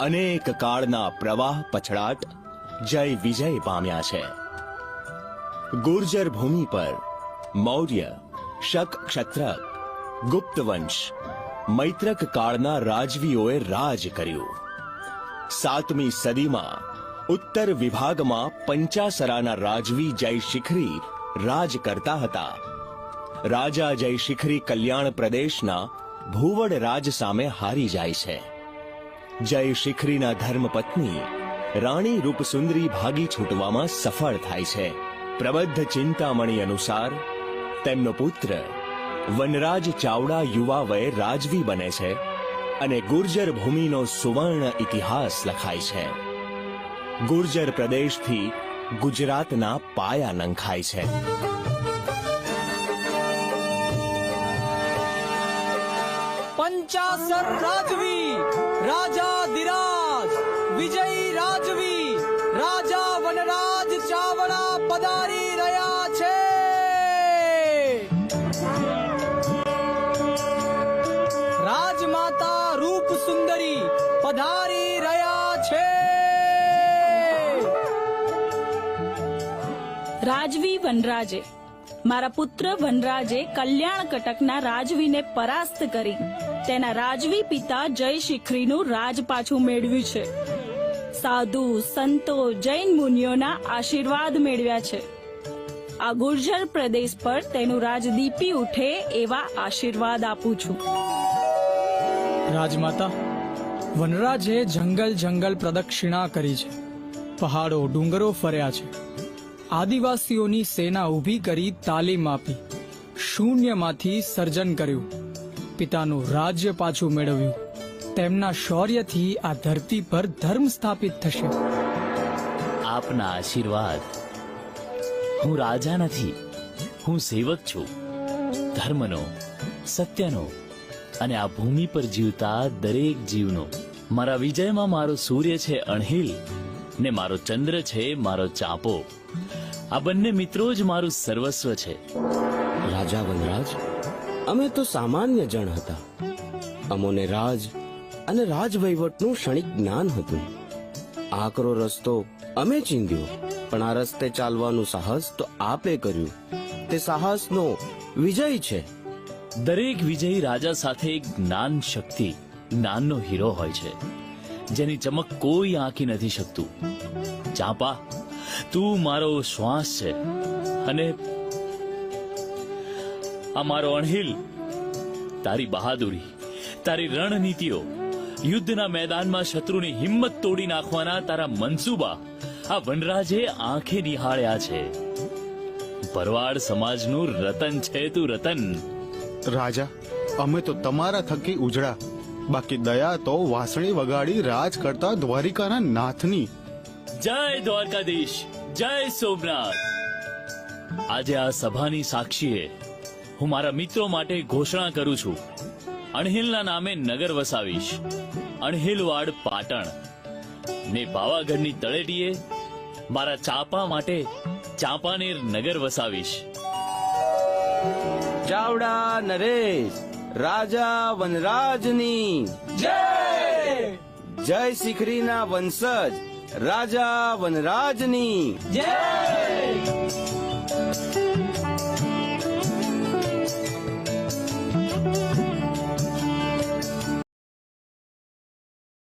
અનેક કાળના પ્રવાહ પછડાટ, જય વિજય પામ્યા છે. ગુર્જર ભૂમિ પર મૌર્ય, શક ક્ષત્રક ગુપ્ત વંશ મૈત્રક કાળના રાજવીઓએ રાજ કર્યું. સાતમી સદીમાં ઉત્તર વિભાગમાં પંચાસરાના રાજવી જય શિખરી રાજ કરતા હતા. રાજા જય શિખરી કલ્યાણ પ્રદેશના ભૂવડ રાજ સામે હારી જાય છે. જય શિખરીના ધર્મપત્ની. રાણી રૂપસુંદરી ભાગી છૂટવામાં સફળ થાય છે. પ્રબદ્ધ ચિંતામણી અનુસાર તેમનો પુત્ર વનરાજ ચાવડા યુવા વયે રાજવી બને છે અને ગુર્જર ભૂમિનો સુવર્ણ ઇતિહાસ લખાય છે. ગુર્જર પ્રદેશથી ગુજરાતના પાયા નંખાય છે. પંચાસર રાજવી વિજય રાજવી, રાજા વનરાજ ચાવડા પધારી રહ્યા છે. રાજમાતા રૂપ સુંદરી પધારી રહ્યા છે. રાજવી વનરાજે, મારા પુત્ર વનરાજે કલ્યાણ કટકના રાજવીને પરાસ્ત કરી. તેના રાજવી પિતા જય શિખરીનું રાજ પાછું મેળવ્યું છે. સાધુ, સંતો, જૈન મુનિઓના આશીર્વાદ મેળવ્યા છે. આ ગુર્જર પ્રદેશ પર તેનું રાજ દીપી ઉઠે એવા આશીર્વાદ આપું છું. રાજમાતા, વનરાજે જંગલ જંગલ પ્રદક્ષિણા કરી છે. પહાડો, ડુંગરો ફર્યા છે. આદિવાસીઓની સેના ઊભી કરી તાલીમ આપી. શૂન્યમાંથી સર્જન કર્યું. પિતાનું રાજ્ય પાછું મેળવ્યું. તેમના શૌર્યથી આ ધરતી પર ધર્મ સ્થાપિત થશે. આપના આશીર્વાદ. હું રાજા નથી હું સેવક છું. ધર્મનો સત્યનો અને આ ભૂમિ પર જીવતા દરેક જીવનો. મારા વિજયમાં મારો સૂર્ય છે અણહિલ ને મારો ચંદ્ર છે મારો ચાંપો. આ બંને મિત્રો જ મારું સર્વસ્વ છે. રાજા વનરાજ અમે તો સામાન્ય જણ હતા. અમોને રાજ અને રાજવહીવટનું ક્ષણિક જ્ઞાન હતું. આકરો રસ્તો અમે ચીંધ્યો, પણ આ રસ્તે ચાલવાનું સાહસ તો આપે કર્યું. તે સાહસનો વિજય છે. દરેક વિજયી રાજા સાથે જ્ઞાન શક્તિ, જ્ઞાનનો હીરો હોય છે, જેની ચમક કોઈ આંકી નથી શકતું. ચાંપા તું મારો શ્વાસ છે, અને આ મારો અણહિલ. તારી બહાદુરી, તારી રણનીતિઓ યુદ્ધના મેદાનમાં શત્રુની હિંમત તોડી નાખવાના તારા મનસૂબા. આ વનરાજે આંખે નિહાળ્યા છે. ભરવાડ સમાજનું રતન છે તું રતન. રાજા અમે તો તમારા થકી ઉજળા. બાકી દયા તો વાંસળી વગાડી રાજ કરતા દ્વારિકાના નાથની. જય દ્વારકાધીશ જય સોમનાથ. આજે આ સભાની સાક્ષીએ હું મારા મિત્રો માટે ઘોષણા કરું છું. અણહિલના નામે નગર વસાવીશ. અણહિલવાડ પાટણ. ને પાવાગઢની તળેટીએ મારા ચાપા માટે ચાંપાનેર નગર વસાવીશ. ચાવડા નરેશ રાજા વનરાજની. જય! જય શિખરીના વંશજ રાજા વનરાજની. જય!